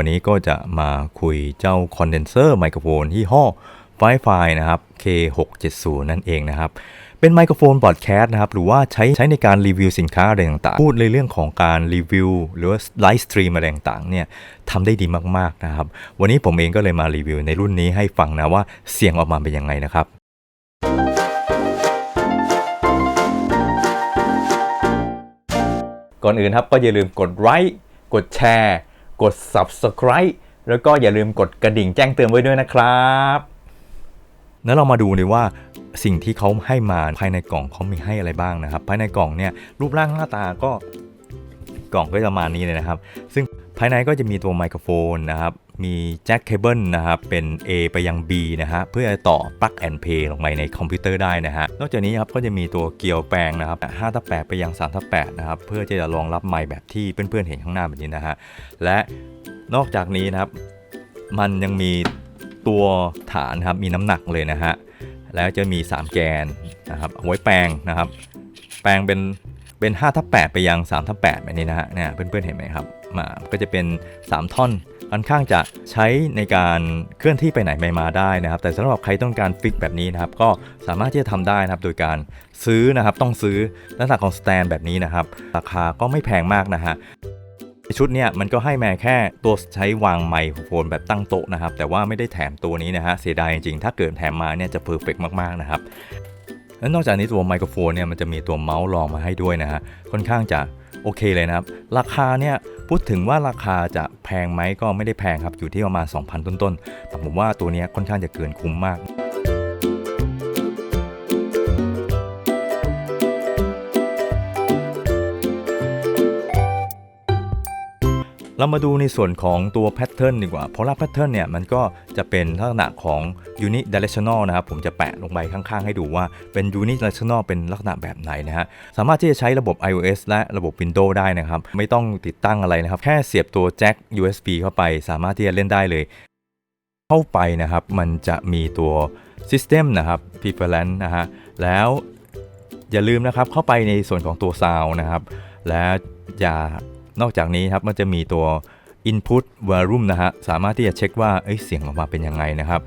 วันนี้ก็จะมาคุยเจ้าคอนเดนเซอร์ไมโครโฟนที่ห้อไฟไฟนะครับ K670 นั่นเองนะครับ เป็นไมโครโฟนบอดแคสต์นะครับ หรือว่าใช้ใช้ในการรีวิวสินค้าอะไรต่างๆ พูดในเรื่องของการรีวิว หรือว่าไลฟ์สตรีมอะไรต่างๆเนี่ยทำได้ดีมากๆนะครับ วันนี้ผมเองก็เลยมารีวิวในรุ่นนี้ให้ฟังนะว่าเสียงออกมาเป็นยังไงนะครับก่อนอื่นครับก็อย่าลืมกดไลค์กดแชร์ กด Subscribe แล้วก็อย่าลืมกดกระดิ่งแจ้งเตือนไว้ด้วยนะครับแล้วเรามาดูเลยว่าสิ่งที่เขาให้มาภายในกล่องเขามีให้อะไรบ้างนะครับ ภายในกล่องเนี่ยรูปร่างหน้าตาก็กล่องก็จะมานี้เลยนะครับ ซึ่งภายในก็จะมีตัวไมโครโฟนนะครับ มีแจ็คเคเบิลนะครับเป็น A ไปยัง B นะฮะเพื่อจะต่อ plug and play ลงไปในคอมพิวเตอร์ได้นะฮะนอกจากนี้ครับก็จะมีตัวเกียวแปลงนะครับ5ทับ8ไปยัง3ทับ8นะครับเพื่อที่จะรองรับไมค์แบบที่เพื่อนๆเห็นข้างหน้าแบบนี้นะฮะและนอกจากนี้นะครับ มันยังมีตัวฐานครับมีน้ำหนักเลยนะฮะแล้วจะมี 3 แกนนะครับเอาไว้แปลงนะครับ แปลงเป็นเป็น5ทับ8ไปยัง3ทับ8แบบนี้นะฮะเนี่ยเพื่อนๆเห็นไหมครับ มาก็จะเป็น 3 ท่อนค่อนข้างจะใช้ในการเคลื่อนที่ไปไหนไปมาได้นะครับ แต่สำหรับใครต้องการฟิกแบบนี้นะครับ ก็สามารถที่จะทำได้นะครับ โดยการซื้อนะครับ ต้องซื้อลักษณะของสแตนแบบนี้นะครับ ราคาก็ไม่แพงมากนะฮะชุดเนี่ยมันก็ให้มาแค่ตัวใช้วางไมโครโฟนแบบตั้งโต๊ะนะครับ แต่ว่าไม่ได้แถมตัวนี้นะฮะเสียดายจริงๆ ถ้าเกิดแถมมาเนี่ยจะเพอร์เฟกมากๆนะครับแล้วนอกจากนี้ตัวไมโครโฟนเนี่ยมันจะมีตัวเมาส์รองมาให้ด้วยนะฮะค่อนข้างจะ อเคเลยนะครับ ราคาเนี่ยพูดถึงว่าราคาจะแพงไหมก็ไม่ได้แพงครับ อยู่ที่ประมาณ 2,000 ต้นๆแต่ผมว่าตัวนี้ค่อนข้างจะเกินคุ้มมาก เรามาดูในส่วนของตัวแพทเทิร์นดีกว่า เพราะละแพทเทิร์นเนี่ยมันก็จะเป็นลักษณะของ unidirectional นะครับ ผมจะแปะลงไปข้างๆ ให้ดูว่าเป็น unidirectional เป็นลักษณะแบบไหนนะฮะ สามารถที่จะใช้ระบบ iOS และระบบ Windows ได้นะครับ ไม่ต้องติดตั้งอะไรนะครับ แค่เสียบตัวแจ็ค USB เข้าไป สามารถที่จะเล่นได้เลย เข้าไปนะครับ มันจะมีตัว System นะครับ Preference นะฮะ แล้วอย่าลืมนะครับเข้าไปในส่วนของตัว Sound นะครับ และอย่า นอกจากนี้ครับมันจะมีตัว Input Volume นะฮะสามารถที่จะเช็คว่าเเสียงออกมาเป็นยังไงนะครับ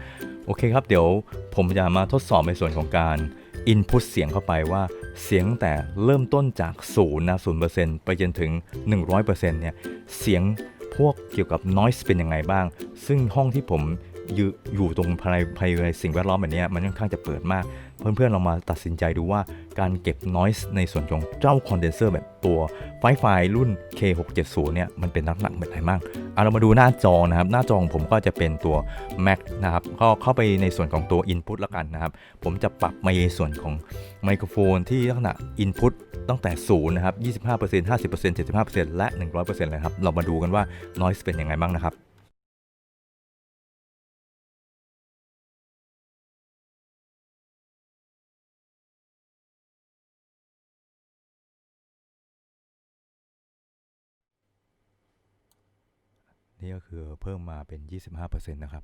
โอเคครับเดี๋ยวผมจะมาทดสอบในส่วนของการ Input เสียงเข้าไปว่าเสียงแต่เริ่มต้นจาก0นะ0%ไปจนถึง 100%เนี่ยเสียงพวกเกี่ยวกับ noise เป็นยังไงบ้าง ซึ่งห้องที่ผมอยู่อยู่ตรงภายในสิ่งแวดล้อมแบบนี้มันค่อนข้างจะเปิดมาก เพื่อนๆเรามาตัดสินใจดูว่าการเก็บ noise ในส่วนของเจ้าคอนเดนเซอร์แบบตัวไฟไฟรุ่น K670 เนี่ยมันเป็นน้ำหนักแบบไหนบ้างเอาเรามาดูหน้าจอนะครับ หน้าจอของผมก็จะเป็นตัว Mac นะครับ ก็เข้าไปในส่วนของตัว Input แล้วกันนะครับ ผมจะปรับมาในส่วนของไมโครโฟนที่ลักษณะ Input ตั้งแต่0นะครับ 25% 50% 75%และ 100%เลยครับ เรามาดูกันว่า noise เป็นยังไงบ้างนะครับ นี่ก็คือเพิ่มมาเป็น 25%นะครับ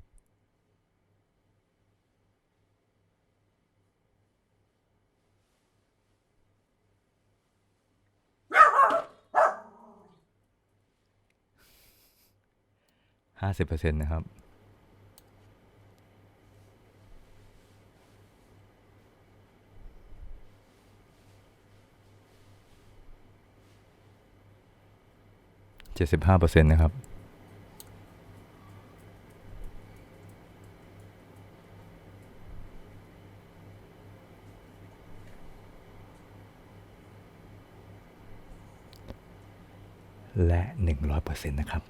50%นะครับ75%นะครับ และ 100%นะครับ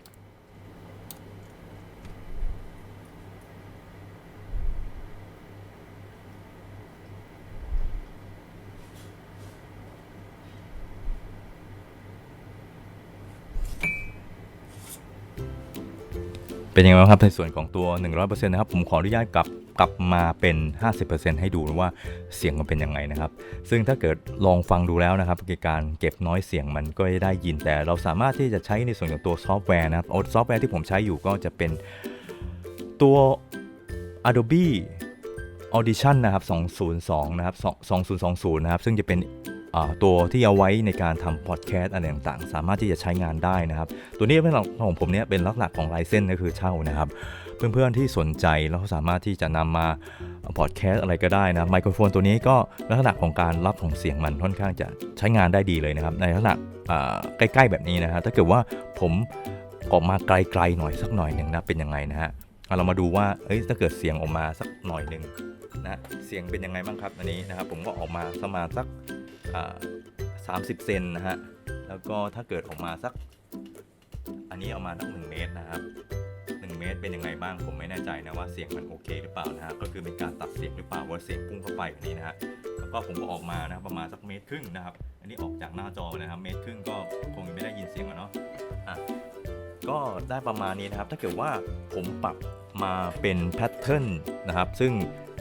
เป็นยังไงบ้างครับในส่วนของตัว 100%นะครับ ผมขออนุญาตกลับ กลับมาเป็น 50%ให้ดูว่าเสียงมันเป็นยังไงนะครับ ซึ่งถ้าเกิดลองฟังดูแล้วนะครับการเก็บน้อยเสียงมันก็ได้ยินแต่เราสามารถที่จะใช้ในส่วนของตัวซอฟต์แวร์นะครับซอฟต์แวร์ที่ผมใช้อยู่ก็จะเป็นตัว Adobe Audition นะครับ 202 นะครับ 2020 นะครับ ซึ่งจะเป็นตัวที่เอาไว้ในการทำพอดแคสต์อะไรต่างๆ สามารถที่จะใช้งานได้นะครับ ตัวนี้เป็นของผมเนี่ยเป็นลักษณะของไลเซนก็คือเช่านะครับ เพื่อนๆที่สนใจแล้วสามารถที่จะนำมาพอดแคสต์อะไรก็ได้นะไมโครโฟนตัวนี้ก็ลักษณะของการรับของเสียงมันค่อนข้างจะใช้งานได้ดีเลยนะครับ ในลักษณะใกล้ๆแบบนี้นะฮะถ้าเกิดว่าผมออกมาไกลๆหน่อยสักหน่อยหนึ่งนะเป็นยังไงนะฮะเอาเรามาดูว่าเอ้ยถ้าเกิดเสียงออกมาสักหน่อยหนึ่งนะเสียงเป็นยังไงบ้างครับอันนี้นะครับผมก็ออกมาประมาณสักสามสิบเซนนะฮะแล้วก็ถ้าเกิดออกมาสัก อันนี้เอามาสักหนึ่งเมตรนะครับ เมตรเป็นยังไงบ้างผมไม่แน่ใจนะว่าเสียงมันโอเคหรือเปล่านะฮะก็คือเป็นการตัดเสียงหรือเปล่าว่าเสียงพุ่งเข้าไปแบบนี้นะฮะแล้วก็ผมก็ออกมานะประมาณสักเมตรครึ่งนะครับ อันนี้ออกจากหน้าจอนะครับเมตรครึ่งก็คงไม่ได้ยินเสียงอะเนาะอะก็ได้ประมาณนี้นะครับ ถ้าเกิดว่าผมปรับมาเป็นแพทเทิร์นนะครับ ซึ่ง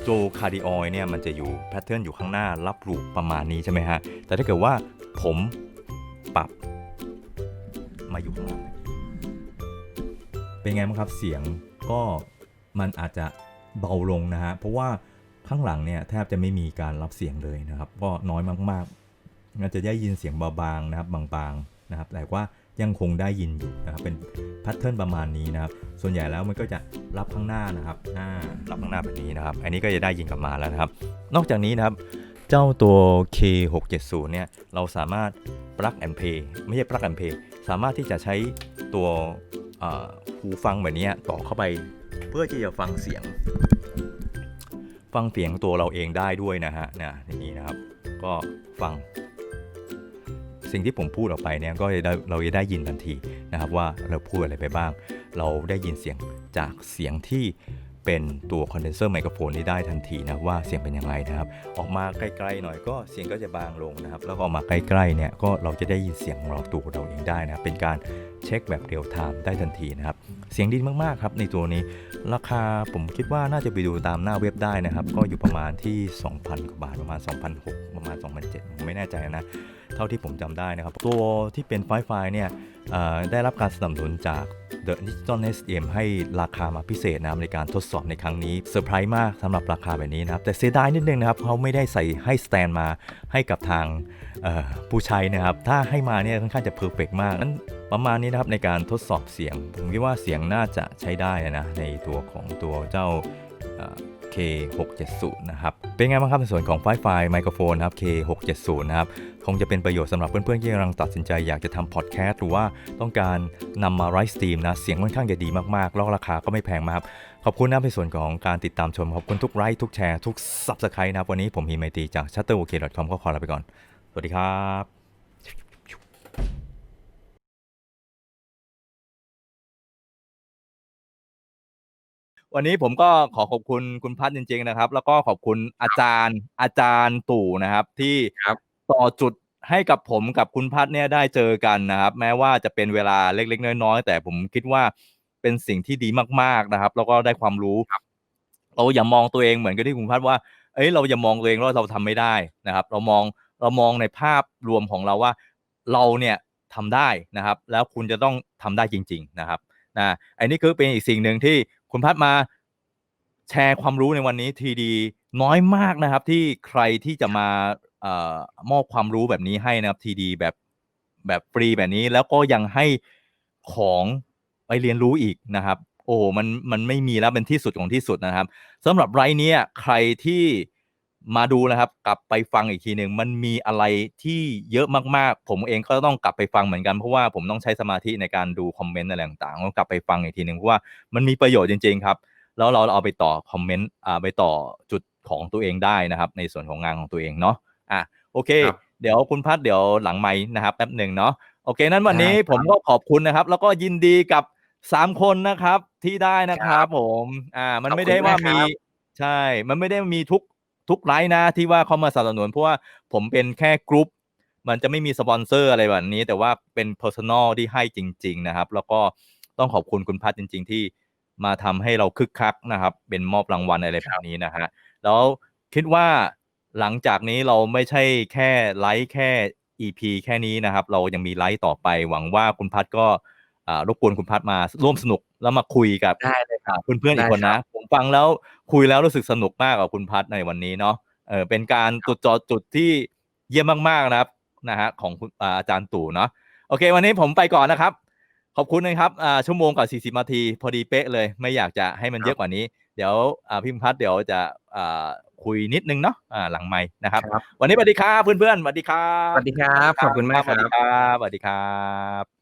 โจคาร์ดิออยเนี่ยมันจะอยู่แพทเทิร์นอยู่ข้างหน้ารับรูปประมาณนี้ใช่ไหมฮะแต่ถ้าเกิดว่าผมปรับมาอยู่ข้างหลัง เป็นไงบ้างครับเสียงก็มันอาจจะเบาลงนะฮะเพราะว่าข้างหลังเนี่ยแทบจะไม่มีการรับเสียงเลยนะครับ ก็น้อยมากๆมันจะได้ยินเสียงเบาๆนะครับบางๆนะครับ แต่ว่ายังคงได้ยินอยู่นะครับเป็นแพทเทิร์นประมาณนี้นะครับ ส่วนใหญ่แล้วมันก็จะรับข้างหน้านะครับหน้ารับข้างหน้าแบบนี้นะครับ อันนี้ก็จะได้ยินกลับมาแล้วนะครับ นอกจากนี้นะครับ เจ้าตัว K670 เนี่ยเราสามารถ plug and play ไม่ใช่ plug and play สามารถที่จะใช้ตัว หูฟังแบบนี้ต่อเข้าไปเพื่อที่จะฟังเสียง ฟังเสียงตัวเราเองได้ด้วยนะฮะนะอย่างนี้นะครับ ก็ฟัง สิ่งที่ผมพูดออกไปเนี่ยก็จะเราจะได้ยินทันทีนะครับว่าเราพูดอะไรไปบ้าง เราได้ยินเสียงจากเสียงที่ เป็นตัวคอนเดนเซอร์ไมโครโฟนนี้ได้ทันทีนะว่าเสียงเป็นยังไงนะครับ ออกมาใกล้ๆหน่อยก็เสียงก็จะบางลงนะครับ แล้วก็ออกมาใกล้ๆเนี่ยก็เราจะได้ยินเสียงของเราตัวเราเองได้นะครับเป็นการเช็คแบบเรียลไทม์ได้ทันทีนะครับ เสียงดีมากๆครับในตัวนี้ ราคาผมคิดว่าน่าจะไปดูตามหน้าเว็บได้นะครับ ก็อยู่ประมาณที่ 2,000กว่าบาทประมาณ2,600ประมาณ2,700ผมไม่แน่ใจนะ เท่าที่ผมจำได้นะครับ ตัวที่เป็นไฟไฟเนี่ยได้รับการสนับสนุนจาก The Digital SDM ให้ราคามาพิเศษนะในการทดสอบในครั้งนี้เซอร์ไพรส์มากสำหรับราคาแบบนี้นะครับ แต่เสียดายนิดนึงนะครับเขาไม่ได้ใส่ให้สแตนมาให้กับทางผู้ใช้นะครับ ถ้าให้มาเนี่ยค่อนข้างจะเพอร์เฟกมากนั้นประมาณนี้นะครับในการทดสอบเสียง ผมคิดว่าเสียงน่าจะใช้ได้นะในตัวของตัวเจ้า K670 นะครับ เป็นไงบ้างครับในส่วนของไฟไฟไมโครโฟนนะครับ K670 นะครับคงจะเป็นประโยชน์สำหรับเพื่อนๆที่กำลังตัดสินใจอยากจะทำพอดแคสต์หรือว่าต้องการนำมาไลฟ์สตรีมนะเสียงค่อนข้างจะดีมากๆแล้วราคาก็ไม่แพงมากขอบคุณนะในส่วนของการติดตามชมขอบคุณทุกไลค์ทุกแชร์ทุก Subscribe นะครับวันนี้ผมฮีไมตีจาก shutterok.com ก็ขอลาไปก่อนสวัสดีครับ วันนี้ผมก็ขอขอบคุณคุณพัฒน์จริง ๆนะครับ แล้วก็ขอบคุณอาจารย์อาจารย์ตู่นะครับ ที่ครับต่อจุดให้กับผมกับคุณพัฒน์เนี่ยได้เจอกันนะครับ แม้ว่าจะเป็นเวลาเล็ก ๆ น้อยๆแต่ผมคิดว่าเป็นสิ่งที่ดีมากๆนะครับ แล้วก็ได้ความรู้เราอย่ามองตัวเองเหมือนกับที่คุณพัฒน์ว่า เอ้ยเราอย่ามองตัวเองว่าเราทำไม่ได้นะครับ เรามองเรามองในภาพรวมของเราว่าเราเนี่ยทำได้นะครับ แล้วคุณจะต้องทำได้จริง ๆนะครับนะอันนี้คือเป็นอีกสิ่งหนึ่งที่ คุณพัดมาแชร์ความรู้ในวันนี้ทีดีน้อยมากนะครับ ที่ใครที่จะมาเอ่อมอบความรู้แบบนี้ให้นะครับทีดีแบบแบบฟรีแบบนี้ แล้วก็ยังให้ของไปเรียนรู้อีกนะครับ โอ้มันมันไม่มีแล้วเป็นที่สุดของที่สุดนะครับสำหรับไรเนี้ยใครที่ มาดูนะครับ กลับไปฟังอีกทีหนึ่งมันมีอะไรที่เยอะมากๆ ผมเองก็ต้องกลับไปฟังเหมือนกันเพราะว่าผมต้องใช้สมาธิในการดูคอมเมนต์อะไรต่างๆต้องกลับไปฟังอีกทีหนึ่งเพราะว่ามันมีประโยชน์จริง ๆ ครับ แล้วเราเอาไปต่อคอมเมนต์อ่าไปต่อจุดของตัวเองได้นะครับ ในส่วนของงานของตัวเองเนาะอะโอเคครับเดี๋ยวคุณพัดเดี๋ยวหลังไม้นะครับแป๊บหนึ่งเนาะโอเค นั้นวันนี้ได้ครับผมก็ขอบคุณนะครับ แล้วก็ยินดีกับสามคนนะครับที่ได้นะครับ ผม อ่า มันขอบไม่คุณได้ว่ามากคมีรับใช่ มันไม่ได้มีทุก ทุกไลน์นะที่ว่าเขามาสนับสนุนเพราะว่าผมเป็นแค่กรุ๊ปมันจะไม่มีสปอนเซอร์อะไรแบบนี้ แต่ว่าเป็น Personal ที่ให้จริง ๆ นะครับ แล้วก็ต้องขอบคุณคุณพัดจริง ๆ ที่มาทำให้เราคึกคักนะครับ เป็นมอบรางวัลอะไรแบบนี้นะฮะแล้วคิดว่าหลังจากนี้เราไม่ใช่แค่ไลฟ์แค่ EP แค่นี้นะครับ เรายังมีไลฟ์ต่อไปหวังว่าคุณพัดก็ รบกวนคุณพัดมาร่วมสนุกแล้วมาคุยกับได้เลยครับเพื่อนๆอีกคนได้ครันะบผมฟังแล้วคุยแล้วรู้สึกสนุกมากกับคุณพัฒในวันนี้เนาะเออเป็นการจุดจอจุดที่เยี่ยมมากๆนะครับนะฮะของคุณอ่าอาจารย์ตู่เนาะโอเค วันนี้ผมไปก่อนนะครับ ขอบคุณนะครับอ่าชั่วโมงกับ 40นาทีพอดีเป๊ะเลย ไม่อยากจะให้มันเยอะกว่านี้ เดี๋ยวอ่าพิมพ์พัฒน์เดี๋ยวจะอ่าคุยนิดนึงเนาะอ่าหลังไม้นะครับครับ วันนี้สวัสดีครับเพื่อนๆสวัสดีครับสวัสดีครับขอบคุณมากสวัสคดีรับครับสวัสดีครับ